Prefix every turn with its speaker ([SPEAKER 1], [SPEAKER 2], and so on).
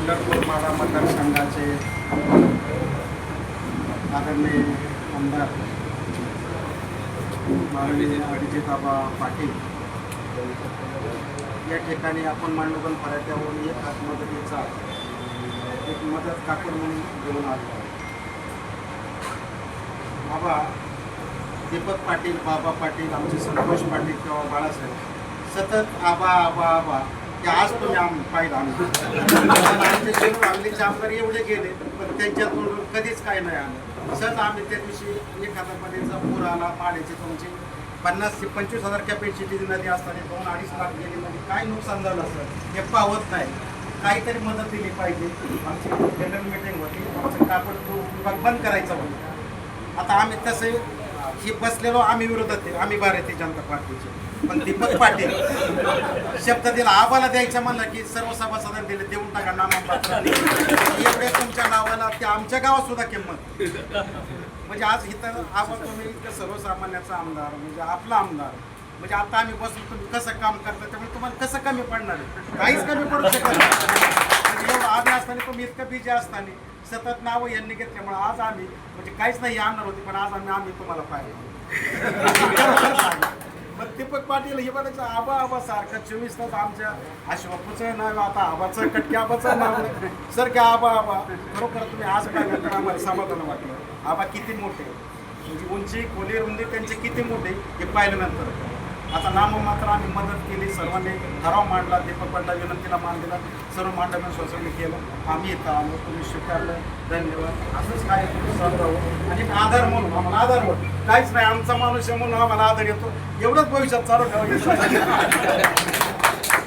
[SPEAKER 1] पंढरपूर माळा मतदारसंघाचे आदरणीय आमदार माननीय अभिजिताबा पाटील. या ठिकाणी आपण मांडुगण पराठ्यावरून एक हात मदतीचा एक मदत काकूर म्हणून घेऊन आलो. बाबा दीपक पाटील बाबा पाटील आमचे संतोष पाटील किंवा बाळासाहेब सतत आबा आबा आबा. की आज तुम्ही आम्ही पाहिलं आम्ही. आमचे शिरूर आमचे आमदार एवढे गेले पण त्यांच्यातून कधीच काय नाही आलं. सहज आम्ही त्या दिवशी एक हजार पूर आला पाण्याचे तुमचे पन्नास ते पंचवीस हजार कॅपॅसिटी नदी असताना दोन अडीच लाख गेली म्हणजे काय नुकसान झालं असं हे पावत नाही. काहीतरी मदत दिली पाहिजे. आमची जनरल मीटिंग होती. आमचं कापड तो विभाग बंद करायचा होता. आता आम्ही तसे ही बसलेलो आम्ही विरोधात आहे. आम्ही भारतीय जनता पार्टीचे. पण दीपक पाटील शब्द दिला आबाला द्यायचं म्हणलं की सर्व सभासदांनी दिले देऊन टाका नामपत्र. एवढे तुमच्या नावाला ते आमच्या गावात सुद्धा किंमत. म्हणजे आज इथं आपण तुम्ही इतकं सर्वसामान्याचा आमदार म्हणजे आपला आमदार. म्हणजे आता आम्ही बसून तुम्ही कसं काम करता त्यामुळे तुम्हाला कसं कमी पडणार आहे? काहीच कमी पडू शकत नाही. असताना पण मी तुम्ही इतकं बिजी असताना? सतत नावं यांनी घेतल्यामुळे आज आम्ही म्हणजे काहीच नाही आणणार होती पण आज आम्ही आम्ही तुम्हाला पाहिजे मग दीपक पाटील हे म्हणायचं आबा आबा सारखं चोवीस तास आमच्या अश्वपूचं नाव आता आबाचं कटके आबाचं नाव सर की आबा आबा खरोखर तुम्ही आज काय म्हणता आम्हाला समाधान वाटलं. आबा किती मोठे? म्हणजे उंची खोली रुंदी त्यांचे किती मोठे? हे पाहिल्यानंतर आता नाममात्र आम्ही मदत केली सर्वांनी ठराव मांडला दीपक पाटला विनंतीला मान दिला सर्व मांडवून सोसायटी केलं आम्ही इथं आलो तुम्ही स्वीकारलं धन्यवाद. असंच काय सर्व राहू आणि आधार म्हणून आम्हाला आधार म्हणून. काहीच नाही आमचा माणूस आहे म्हणून आम्हाला आधार येतो. एवढंच भविष्यात चालू ठेवायचं.